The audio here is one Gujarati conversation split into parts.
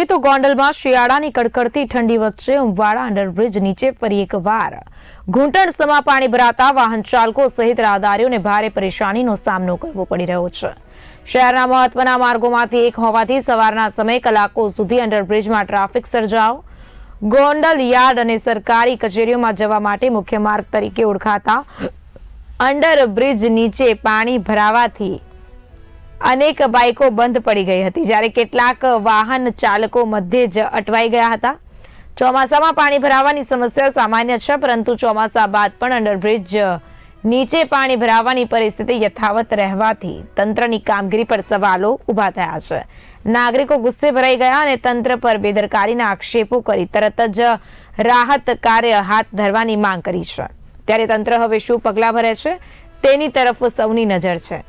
જોઈએ તો ગોંડલમાં શિયાળાની કડકડતી ઠંડી વચ્ચે ઉમવાડા અંડરબ્રિજ નીચે ફરી એકવાર. ઘૂંટણ સમા પાણી ભરાતા વાહન ચાલકો સહિત રાહદારીઓને ભારે પરેશાનીનો સામનો કરવો પડી રહ્યો છે. શહેરના મહત્વના માર્ગોમાંથી એક હોવાથી સવારના સમયે કલાકો સુધી અંડરબ્રિજમાં ટ્રાફિક સર્જાઓ ગોંડલ યાર્ડ અને સરકારી કચેરીઓમાં જવા માટે મુખ્ય માર્ગ તરીકે ઓળખાતા અંડરબ્રિજ નીચે પાણી ભરાવાથી અનેક બાઇકો બંધ પડી ગઈ હતી. જ્યારે કેટલાક વાહન ચાલકો મધ્યે જ અટવાઈ ગયા હતા. ચોમાસામાં પાણી ભરાવાની સમસ્યા સામાન્ય છે, પરંતુ ચોમાસા બાદ પણ અંડરબ્રિજ નીચે પાણી ભરાવાની પરિસ્થિતિ યથાવત રહેવાથી તંત્રની કામગીરી પર સવાલો ઊભા થયા છે. નાગરિકો ગુસ્સે ભરાઈ ગયા અને તંત્ર પર બેદરકારીના આક્ષેપો કરી તરત જ રાહત કાર્ય હાથ ધરવાની માંગ કરી છે. ત્યારે તંત્ર હવે શું પગલાં ભરે છે? તેની તરફ સૌની નજર છે.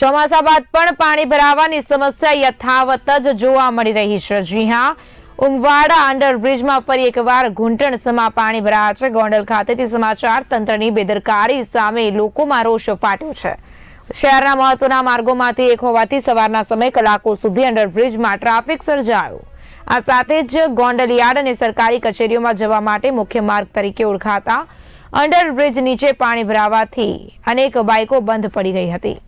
ચોમાસા બાદ પણ પાણી ભરાવાની સમસ્યા યથાવત જ જોવા મળી રહી છે. જી હા, ઉમવાડા અંડરબ્રિજમાં ફરી એકવાર ઘૂંટણ સમા પાણી ભરાયા છે. ગોંડલ ખાતેથી સમાચાર તંત્રની બેદરકારી સામે લોકોમાં રોષ ફાટ્યો છે. શહેરના મહત્વના માર્ગોમાંથી એક હોવાથી સવારના સમય કલાકો સુધી અંડરબ્રિજમાં ટ્રાફિક સર્જાયો. આ સાથે જ ગોંડલ યાર્ડ અને સરકારી કચેરીઓમાં જવા માટે મુખ્ય માર્ગ તરીકે ઓળખાતા અંડરબ્રિજ નીચે પાણી ભરાવાથી અનેક બાઇકો બંધ પડી ગઈ હતી.